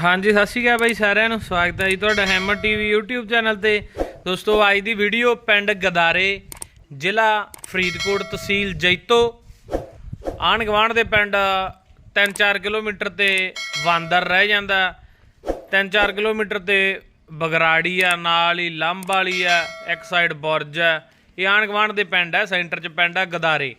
ਹਾਂਜੀ, ਸਤਿ ਸ਼੍ਰੀ ਅਕਾਲ ਬਾਈ ਸਾਰਿਆਂ ਨੂੰ। ਸਵਾਗਤ ਹੈ ਜੀ ਤੁਹਾਡਾ ਹੈਮਰ ਟੀਵੀ YouTube ਚੈਨਲ ਤੇ। ਦੋਸਤੋ, ਅੱਜ ਦੀ ਵੀਡੀਓ ਪਿੰਡ ਗਦਾਰੇ, ਜ਼ਿਲ੍ਹਾ ਫਰੀਦਕੋਟ ਤਹਿਸੀਲ ਜੈਤੋ। ਆਣ ਗਵਾਂਢ ਦੇ ਪਿੰਡ 3-4 ਕਿਲੋਮੀਟਰ ਤੇ ਵਾਂਦਰ ਰਹਿ ਜਾਂਦਾ। 3-4 ਕਿਲੋਮੀਟਰ ਤੇ ਬਗਰਾੜੀ ਆ, ਨਾਲ ਹੀ ਲੰਬ ਵਾਲੀ ਆ, ਇੱਕ ਸਾਈਡ ਬੁਰਜ ਆ। ਇਹ ਆਣ ਗਵਾਂਢ ਦੇ ਪਿੰਡ ਆ, ਸੈਂਟਰ 'ਚ ਪਿੰਡ ਆ ਗਦਾਰੇ।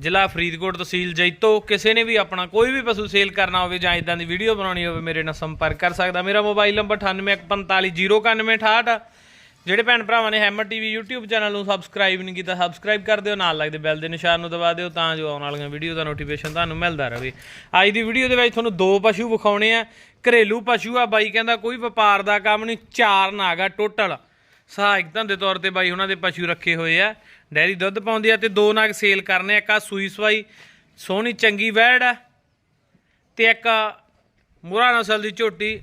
ਜ਼ਿਲ੍ਹਾ ਫਰੀਦਕੋਟ ਤਹਿਸੀਲ ਜੈਤੋ। ਕਿਸੇ ਨੇ ਵੀ ਆਪਣਾ ਕੋਈ ਵੀ ਪਸ਼ੂ ਸੇਲ ਕਰਨਾ ਹੋਵੇ ਜਾਂ ਇਦਾਂ ਦੀ ਵੀਡੀਓ ਬਣਾਉਣੀ ਹੋਵੇ, ਮੇਰੇ ਨਾਲ ਸੰਪਰਕ ਕਰ ਸਕਦਾ। ਮੇਰਾ ਮੋਬਾਈਲ ਨੰਬਰ 9814509168 ਜਿਹੜੇ ਭੈਣ ਭਰਾਵਾਂ ਨੇ ਹੈਮਰ ਟੀਵੀ YouTube ਚੈਨਲ ਨੂੰ ਸਬਸਕ੍ਰਾਈਬ ਨਹੀਂ ਕੀਤਾ ਸਬਸਕ੍ਰਾਈਬ ਕਰ ਦਿਓ, ਨਾਲ ਲੱਗਦੇ ਬੈਲ ਦੇ ਨਿਸ਼ਾਨ ਨੂੰ ਦਬਾ ਦਿਓ, ਤਾਂ ਜੋ ਆਉਣ ਵਾਲੀਆਂ ਵੀਡੀਓ ਦਾ ਨੋਟੀਫਿਕੇਸ਼ਨ ਤੁਹਾਨੂੰ ਮਿਲਦਾ ਰਹੇ। ਅੱਜ ਦੀ ਵੀਡੀਓ ਦੇ ਵਿੱਚ ਤੁਹਾਨੂੰ ਦੋ ਪਸ਼ੂ ਵਿਖਾਉਣੇ ਆ। ਘਰੇਲੂ ਪਸ਼ੂ ਆ ਬਾਈ, ਕਹਿੰਦਾ ਕੋਈ ਵਪਾਰ ਦਾ ਕੰਮ ਨਹੀਂ, ਚਾਰ ਨਾਗ ਆ ਟੋਟਲ ਸਹਾਇਕ ਧੰਦੇ ਤੌਰ ਤੇ ਬਾਈ ਉਹਨਾਂ ਦੇ ਪਸ਼ੂ ਰੱਖੇ ਹੋਏ ਆ। ਡੈਰੀ ਦੁੱਧ ਪਾਉਂਦੀ ਆ ਤੇ ਦੋ ਨਾਗ ਸੇਲ ਕਰਨੇ ਇੱਕ ਆ ਸੂਈ ਸਵਾਈ, ਸੋਹਣੀ ਚੰਗੀ ਵੈੜ ਆ ਤੇ ਇੱਕ ਮੁਰਾ ਨਸਲ ਦੀ ਝੋਟੀ।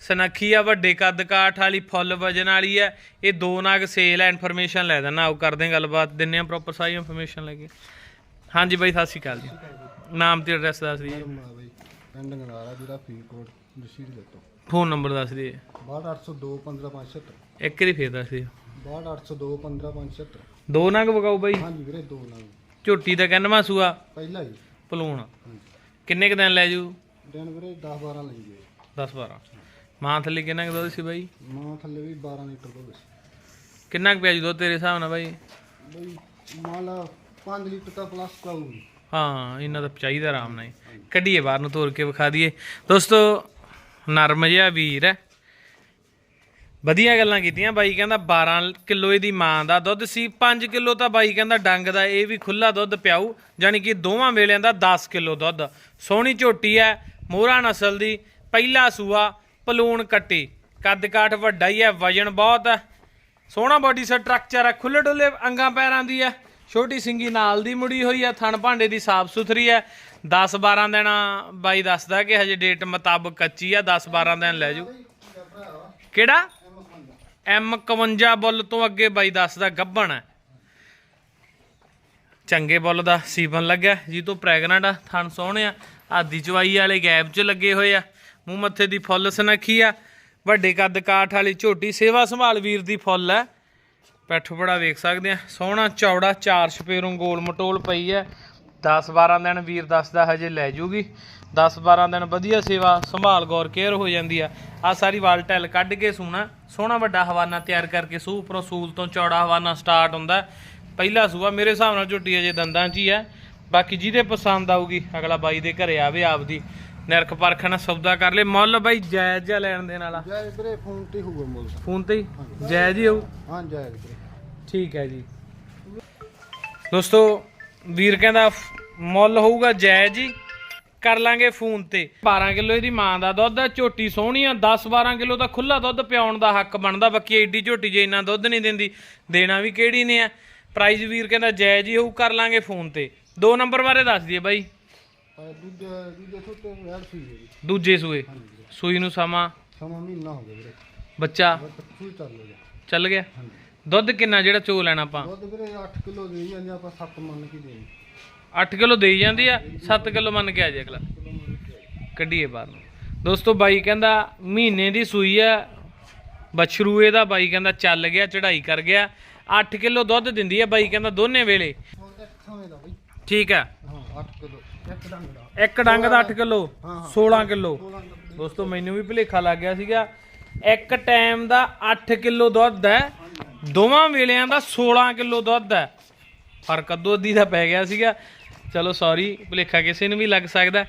ਸਨੱਖੀ ਆ, ਵੱਡੇ ਕੱਦ ਕਾਠ ਵਾਲੀ, ਫੁੱਲ ਵਜਨ ਵਾਲੀ ਆ। ਇਹ ਦੋ ਨਾਗ ਸੇਲ ਆ ਇਨਫੋਰਮੇਸ਼ਨ ਲੈ ਦੇਣਾ ਆਓ ਕਰਦੇ ਗੱਲਬਾਤ। ਦਿੰਨੇ ਆ ਪ੍ਰੋਪਰ ਸਾਰੀ ਇਨਫੋਰਮੇਸ਼ਨ ਲੈ ਕੇ। ਹਾਂਜੀ ਬਾਈ, ਸਤਿ ਸ਼੍ਰੀ ਅਕਾਲ ਜੀ। ਨਾਮ ਤੇ ਐਡਰੈਸ ਦੱਸ ਦਈਏ। ਪਿੰਡ ਗੰਗਾਰਾ ਜ਼ਿਲ੍ਹਾ ਫਰੀਦਕੋਟ। ਨਸ਼ੀਰ ਦਿੱਤੋ ਫੋਨ ਨੰਬਰ ਦੱਸ ਦਈਏ। 62802 15576 ਇੱਕ ਵਾਰੀ ਫੇਰ ਦੱਸ ਦਿਓ 62802 15576 ਦੋ ਨਾਗ ਵਗਾਓ ਬਾਈ। ਹਾਂਜੀ ਵੀਰੇ ਦੋ ਨਾਲ ਝੋਟੀ ਦਾ ਕਹਿੰਨਵਾ ਸੂਆ ਪਹਿਲਾ ਹੀ। ਪਲੂਣ। ਹਾਂਜੀ। ਕਿੰਨੇ ਕ ਦਿਨ ਲੈ ਜੂ? ਦਿਨ ਵੀਰੇ 10 12 ਲਈ ਗਏ 10 12 ਮਾਂ ਥੱਲੇ ਕਿੰਨਾ ਕੁ ਦੁੱਧ ਸੀ ਬਾਈ? ਮਾਂ ਥੱਲੇ ਵੀ 12 ਲੀਟਰ ਦੁੱਧ ਸੀ। ਕਿੰਨਾ ਕੁ ਪਿਆ ਜੂ ਦੁੱਧ ਤੇਰੇ ਹਿਸਾਬ ਨਾਲ ਬਾਈ? ਬਈ ਮੰਨ ਲਾ 5 ਲੀਟਰ ਤਾਂ ਪਲੱਸ ਕਾਊਗੀ ਹਾਂ ਇਹਨਾਂ ਦਾ ਚਾਹੀਦਾ ਆਰਾਮ ਨਾਲ ਹੀ। ਕੱਢੀਏ ਬਾਹਰ ਨੂੰ ਤੋੜ ਕੇ ਵਿਖਾ ਦਈਏ। ਦੋਸਤੋ ਨਰਮ ਜਿਹਾ ਵੀਰ ਹੈ। ਵਧੀਆ ਗੱਲਾਂ ਕੀਤੀਆਂ ਬਾਈ, ਕਹਿੰਦਾ 12 ਕਿਲੋ ਇਹਦੀ ਮਾਂ ਦਾ ਦੁੱਧ ਸੀ 5 ਕਿਲੋ ਤਾਂ ਬਾਈ ਕਹਿੰਦਾ ਡੰਗ ਦਾ, ਇਹ ਵੀ ਖੁੱਲਾ ਦੁੱਧ ਪਿਆਊ ਜਾਨੀ ਕਿ ਦੋਵਾਂ ਵੇਲਿਆਂ ਦਾ 10 ਕਿਲੋ ਦੁੱਧ। ਸੋਹਣੀ ਝੋਟੀ ਹੈ, ਮੋਹਰਾ ਨਸਲ ਦੀ, ਪਹਿਲਾ ਸੂਆ, ਪਲੂਣ ਕੱਟੀ ਕੱਦ ਕਾਠ ਵੱਡਾ ਹੀ ਹੈ, ਵਜਨ ਬਹੁਤ ਹੈ। ਸੋਹਣਾ ਬਾਡੀ ਸਟਰਕਚਰ ਹੈ ਖੁੱਲੇ ਡੁੱਲੇ ਅੰਗਾਂ ਪੈਰਾਂ ਦੀ ਹੈ। ਛੋਟੀ ਸਿੰਗੀ ਨਾਲ ਦੀ ਮੁੜੀ ਹੋਈ ਆ, ਥਣ ਭਾਂਡੇ ਦੀ ਸਾਫ਼ ਸੁਥਰੀ ਹੈ 10 12 ਦਿਨ ਬਾਈ ਦੱਸਦਾ ਕਿ ਹਜੇ ਡੇਟ ਮੁਤਾਬਕ ਕੱਚੀ ਆ 10 12 ਦਿਨ ਲੈ ਜੂ ਕਿਹੜਾ? M51 ਬੁੱਲ ਤੋਂ ਅੱਗੇ ਬਾਈ ਦੱਸਦਾ ਗੱਬਣ ਹੈ ਚੰਗੇ ਬੁੱਲ ਦਾ ਸੀਵਨ ਲੱਗਿਆ। ਜੀ ਤੋਂ ਪ੍ਰੈਗਨੈਂਟ ਆ, ਥਣ ਸੋਹਣੇ ਆ। ਆਦੀ ਚਵਾਈ ਵਾਲੇ ਗੈਪ 'ਚ ਲੱਗੇ ਹੋਏ ਆ। ਮੂੰਹ ਮੱਥੇ ਦੀ ਫੁੱਲ ਸਨੱਖੀ ਆ। ਵੱਡੇ ਕੱਦ ਕਾਠ ਵਾਲੀ ਝੋਟੀ ਸੇਵਾ ਸੰਭਾਲ ਵੀਰ ਦੀ ਫੁੱਲ ਹੈ ਪੈਠ ਬੜਾ ਵੇਖ ਸਕਦੇ ਆ। ਸੋਹਣਾ ਚੌੜਾ ਚਾਰ ਛਪੇਰੋਂ ਗੋਲ ਮਟੋਲ ਪਈ ਹੈ। 10 12 ਦਿਨ ਵੀਰ ਦੱਸਦਾ ਹਜੇ ਲੈ ਜੂਗੀ। 10 12 ਦਿਨ ਵਧੀਆ ਸੇਵਾ, ਸੰਭਾਲ ਗੌਰ, ਕੇਅਰ ਹੋ ਜਾਂਦੀ ਆ। ਆ ਸਾਰੀ ਵਾਲ ਟੈਲ ਕੱਢ ਕੇ ਸੂਣਾ। ਸੋਹਣਾ ਵੱਡਾ ਹਵਾਨਾ ਤਿਆਰ ਕਰਕੇ ਸੂ ਉੱਪਰੋਂ ਸੂਲ ਤੋਂ ਚੌੜਾ ਹਵਾਨਾ ਸਟਾਰਟ ਹੁੰਦਾ ਪਹਿਲਾ ਸੂਆ ਮੇਰੇ ਹਿਸਾਬ ਨਾਲ ਝੁੱਟੀ ਅਜੇ ਦੰਦਾਂ 'ਚ ਹੀ ਹੈ। ਬਾਕੀ ਜਿਹਦੇ ਪਸੰਦ ਆਊਗੀ, ਅਗਲਾ ਬਾਈ ਦੇ ਘਰੇ ਆਵੇ ਆਪਦੀ। ਨਿਰਖ ਪਰਖ ਨਾਲ ਸੌਦਾ ਕਰ ਲੇ ਮੁੱਲ ਬਾਈ ਜਾਇਜ਼ ਜਿਹਾ ਲੈਣ ਦੇਣ ਵਾਲਾ। ਜੈ ਵੀਰੇ ਫੋਨ ਤੇ ਹੋਊਗਾ ਮੁੱਲ। ਫੋਨ ਤੇ ਹੀ? ਜਾਇਜ਼ ਹੀ ਹੋਊ? ਹਾਂ ਜੈ ਵੀਰੇ। ਠੀਕ ਹੈ ਜੀ। ਦੋਸਤੋ ਵੀਰ ਕਹਿੰਦਾ ਫ- ਮੁੱਲ ਹੋਊਗਾ ਜਾਇਜ਼ ਹੀ। ਕਰ ਲਾਂਗੇ ਫੋਨ ਤੇ। 12 ਕਿਲੋ ਇਹਦੀ ਮਾਂ ਦਾ ਦੁੱਧ ਹੈ ਝੋਟੀ ਸੋਹਣੀ ਆ। 10 12 ਕਿਲੋ ਤਾਂ ਖੁੱਲਾ ਦੁੱਧ ਪਿਆਉਣ ਦਾ ਹੱਕ ਬਣਦਾ। ਬਾਕੀ ਐਡੀ ਝੋਟੀ ਜੇ ਇੰਨਾ ਦੁੱਧ ਨਹੀਂ ਦਿੰਦੀ ਦੇਣਾ ਵੀ ਕਿਹੜੀ ਨੇ ਆ। ਪ੍ਰਾਈਸ ਵੀਰ ਕਹਿੰਦਾ ਜਾਇਜ਼ ਹੀ ਹੋਊ ਕਰ ਲਾਂਗੇ ਫੋਨ ਤੇ। ਦੋ ਨੰਬਰ ਬਾਰੇ ਦੱਸ ਦਈਏ ਬਾਈ। ਦੂਜੇ ਦੂਜੇ ਸੁੱਤੇ ਵੈਰ ਸੀ ਜੀ ਦੂਜੇ ਸੂਏ। ਸੂਈ ਨੂੰ ਸਮਾਂ? ਸਮਾਂ ਮਹੀਨਾ ਹੋ ਗਿਆ ਵੀਰੇ। ਬੱਚਾ? ਬਸ ਚੱਲ ਗਿਆ। ਚੱਲ ਗਿਆ? ਹਾਂਜੀ। ਦੁੱਧ ਕਿੰਨਾ ਜਿਹੜਾ ਚੋ ਲੈਣਾ ਆਪਾਂ? ਦੁੱਧ ਵੀਰੇ 8 ਕਿਲੋ ਦੇ ਜਾਂਦੇ ਆਪਾਂ 7 ਮੰਨ ਕੇ ਦੇ 8 ਕਿਲੋ ਦੇਈ ਜਾਂਦੀ ਆ 7 ਕਿਲੋ ਮੰਨ ਕੇ ਆ ਜੇ ਅਗਲਾ। ਕੱਢੀਏ ਬਾਹਰ ਨੂੰ। ਦੋਸਤੋ ਬਾਈ ਕਹਿੰਦਾ ਮਹੀਨੇ ਦੀ ਸੂਈ ਆ ਬਛਰੂ ਇਹਦਾ ਬਾਈ ਕਹਿੰਦਾ ਚੱਲ ਗਿਆ ਚੜ੍ਹਾਈ ਕਰ ਗਿਆ। 8 ਕਿਲੋ ਦੁੱਧ ਦਿੰਦੀ ਆ ਬਾਈ ਕਹਿੰਦਾ ਦੋਨੇ ਵੇਲੇ। ਹੁਣ ਦਾ ਬਈ। ਠੀਕ ਆ। 8 ਕਿਲੋ ਇੱਕ ਡੰਗ ਦਾ। ਇੱਕ ਡੰਗ ਦਾ 8 ਕਿਲੋ ਹਾਂ, ਹਾਂ। 16 ਕਿਲੋ। 16 ਕਿਲੋ। ਦੋਸਤੋ ਮੈਨੂੰ ਵੀ ਭੁਲੇਖਾ ਲੱਗ ਗਿਆ ਸੀਗਾ। ਇੱਕ ਟਾਈਮ ਦਾ 8 ਕਿਲੋ ਦੁੱਧ ਹੈ। ਦੋਵਾਂ ਵੇਲਿਆਂ ਦਾ 16 ਕਿਲੋ ਦੁੱਧ ਹੈ। ਫ਼ਰਕ ਅੱਧੋ ਅੱਧੀ ਦਾ ਪੈ ਗਿਆ ਸੀਗਾ। ਚਲੋ ਸੌਰੀ ਭੁਲੇਖਾ ਕਿਸੇ ਨੂੰ ਵੀ ਲੱਗ ਸਕਦਾ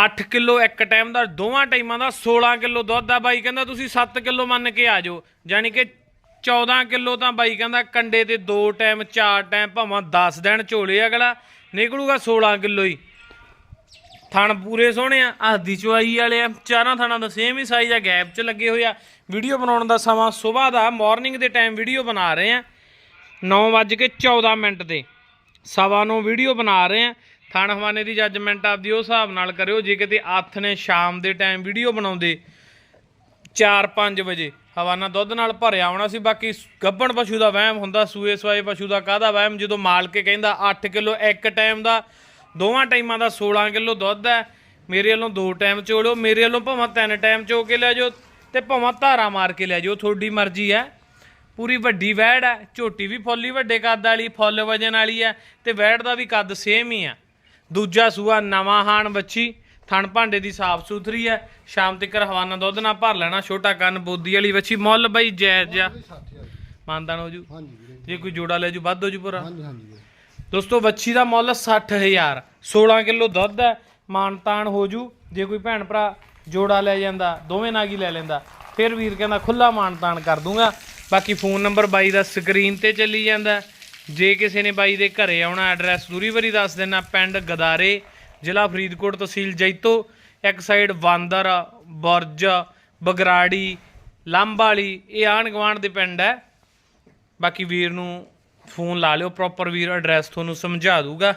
8 ਕਿਲੋ ਇੱਕ ਟਾਈਮ ਦਾ ਦੋਵਾਂ ਟਾਈਮਾਂ ਦਾ 16 ਕਿਲੋ ਦੁੱਧ ਆ ਬਾਈ ਕਹਿੰਦਾ ਤੁਸੀਂ 7 ਕਿਲੋ ਮੰਨ ਕੇ ਆ ਜਾਓ। ਯਾਨੀ ਕਿ 14 ਕਿਲੋ ਤਾਂ ਬਾਈ ਕਹਿੰਦਾ ਕੰਡੇ ਤੇ ਦੋ ਟਾਈਮ ਚਾਰ ਟਾਈਮ ਭਾਵੇਂ 10 ਦਿਨ ਝੋਲੇ ਅਗਲਾ। ਨਿਕਲੂਗਾ 16 ਕਿਲੋ ਹੀ। ਥਣ ਪੂਰੇ ਸੋਹਣੇ ਆ ਆਦੀ ਚੁਆਈ ਵਾਲੇ ਆ, ਚਾਰਾਂ ਥਣਾਂ ਦਾ ਸੇਮ ਹੀ ਸਾਈਜ਼ ਆ ਗੈਪ 'ਚ ਲੱਗੇ ਹੋਏ ਆ। ਵੀਡੀਓ ਬਣਾਉਣ ਦਾ ਸਮਾਂ ਸਵੇਰ ਦਾ ਮਾਰਨਿੰਗ ਦੇ ਟਾਈਮ ਵੀਡੀਓ ਬਣਾ ਰਹੇ ਆ। 9:14 ਮਿੰਟ ਤੇ ਸਵਾ ਨੂੰ ਵੀਡੀਓ ਬਣਾ ਰਹੇ ਆ। ਥਣ ਹਵਾਨੇ ਦੀ ਜੱਜਮੈਂਟ ਆਪਦੀ ਉਸ ਹਿਸਾਬ ਨਾਲ ਕਰਿਓ, ਜੇ ਕਿਤੇ ਹੱਥ ਨੇ ਸ਼ਾਮ ਦੇ ਟਾਈਮ ਵੀਡੀਓ ਬਣਾਉਂਦੇ 4-5 ਵਜੇ। ਹਵਾਨਾ ਦੁੱਧ ਨਾਲ ਭਰਿਆ ਆਉਣਾ ਸੀ, ਬਾਕੀ ਗੱਭਣ ਪਸ਼ੂ ਦਾ ਵਹਿਮ ਹੁੰਦਾ, ਸੂਏ ਸਵਾਏ ਪਸ਼ੂ ਦਾ ਕਾਹਦਾ ਵਹਿਮ? ਜਦੋਂ ਮਾਲਕ ਕਹਿੰਦਾ 8 ਕਿਲੋ ਇੱਕ ਟਾਈਮ ਦਾ, ਦੋਵਾਂ ਟਾਈਮਾਂ ਦਾ 16 ਕਿਲੋ ਦੁੱਧ ਹੈ। ਮੇਰੇ ਵੱਲੋਂ ਦੋ ਟਾਈਮ ਚੋਲੋ ਮੇਰੇ ਵੱਲੋਂ ਭਾਵੇਂ ਤਿੰਨ ਟਾਈਮ ਚੋ ਕੇ ਲੈ ਜਾਓ ਤੇ ਭਾਵੇਂ ਧਾਰਾ ਮਾਰ ਕੇ ਲੈ ਜਾਓ, ਤੁਹਾਡੀ ਮਰਜ਼ੀ ਹੈ। ਪੂਰੀ ਵੱਡੀ ਵੈੜ ਹੈ, ਝੋਟੀ ਵੀ ਫੁੱਲੀ ਵੱਡੇ ਕੱਦ ਵਾਲੀ, ਫੁੱਲ ਵਜਨ ਵਾਲੀ ਹੈ ਤੇ ਵੈੜ ਦਾ ਵੀ ਕੱਦ ਸੇਮ ਹੀ ਆ ਦੂਜਾ ਸੂਆ ਨਵਾਂ ਹਾਣ ਬੱਚੀ। ਥਣ ਭਾਂਡੇ ਦੀ ਸਾਫ਼ ਸੁਥਰੀ ਹੈ। ਸ਼ਾਮ ਤੱਕ ਹਵਾਨਾ ਦੁੱਧ ਨਾਲ ਭਰ ਲੈਣਾ ਛੋਟਾ ਕੰਨ ਬੋਦੀ ਵਾਲੀ ਬੱਚੀ ਮੁੱਲ ਬਈ ਜਾਇਜ਼ ਜਿਹਾ 60000 ਮਾਨਦਾਨ ਹੋ ਜੂ। ਹਾਂਜੀ ਜੇ ਕੋਈ ਜੋੜਾ ਲੈ ਜੂ ਵੱਧ ਹੋ ਜੂ ਪੂਰਾ ਹਾਂਜੀ ਹਾਂਜੀ। ਦੋਸਤੋ ਬੱਚੀ ਦਾ ਮੁੱਲ 60000 16 ਕਿਲੋ ਦੁੱਧ ਹੈ ਮਾਨਤਾਨ ਹੋ ਜੂ। ਜੇ ਕੋਈ ਭੈਣ ਭਰਾ ਜੋੜਾ ਲੈ ਜਾਂਦਾ ਦੋਵੇਂ ਨਾਗ ਹੀ ਲੈ ਲੈਂਦਾ ਫਿਰ ਵੀਰ ਕਹਿੰਦਾ ਖੁੱਲਾ ਮਾਨਤਾਨ ਕਰ ਦੂੰਗਾ। ਬਾਕੀ ਫੋਨ ਨੰਬਰ ਬਾਈ ਦਾ ਸਕਰੀਨ ਤੇ ਚੱਲੀ ਜਾਂਦਾ। ਜੇ ਕਿਸੇ ਨੇ ਬਾਈ ਦੇ ਘਰੇ ਆਉਣਾ ਐਡਰੈਸ ਦੂਰੀ ਵਾਰੀ ਦੱਸ ਦੇਣਾ ਪਿੰਡ ਗਦਾਰੇ ਜ਼ਿਲ੍ਹਾ ਫਰੀਦਕੋਟ ਤਹਿਸੀਲ ਜੈਤੋ, ਇੱਕ ਸਾਈਡ ਬਾਂਦਰ ਬੁਰਜ, ਬਗਰਾੜੀ ਲੰਬਾਲੀ ਇਹ ਆਣ ਗਵਾਂਡ ਦੇ ਪਿੰਡ ਹੈ। ਬਾਕੀ ਵੀਰ ਨੂੰ ਫੋਨ ਲਾ ਲਿਓ ਪ੍ਰੋਪਰ ਵੀਰ ਐਡਰੈਸ ਤੁਹਾਨੂੰ ਸਮਝਾ ਦੂਗਾ।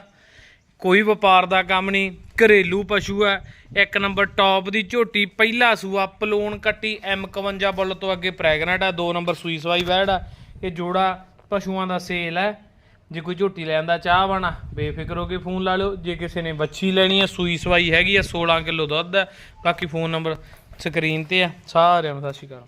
ਕੋਈ ਵਪਾਰ ਦਾ ਕੰਮ ਨਹੀਂ, ਘਰੇਲੂ ਪਸ਼ੂ ਹੈ। ਇੱਕ ਨੰਬਰ ਟੌਪ ਦੀ ਝੋਟੀ, ਪਹਿਲਾ ਸੂਆ ਪਲੋਨ ਕੱਟੀ M51 ਬੁੱਲ ਤੋਂ ਅੱਗੇ ਪ੍ਰੈਗਨੈਂਟ ਹੈ। ਦੋ ਨੰਬਰ ਸੂਈ ਸਵਾਈ ਵੈੜ ਹੈ। ਇਹ ਜੋੜਾ ਪਸ਼ੂਆਂ ਦਾ ਸੇਲ ਹੈ। ਜੇ ਕੋਈ ਝੋਟੀ ਲੈਂਦਾ ਚਾਹ ਬਣਾ ਬੇਫਿਕਰ ਹੋ ਕੇ ਫੋਨ ਲਾ ਲਿਓ। ਜੇ ਕਿਸੇ ਨੇ ਬੱਚੀ ਲੈਣੀ ਹੈ ਸੂਈ ਸਵਾਈ ਹੈਗੀ ਆ 16 ਕਿਲੋ ਦੁੱਧ ਹੈ ਬਾਕੀ ਫੋਨ ਨੰਬਰ ਸਕਰੀਨ ਤੇ ਆ। ਸਾਰਿਆਂ ਨੂੰ ਸਤਿ ਸ਼੍ਰੀ ਅਕਾਲ।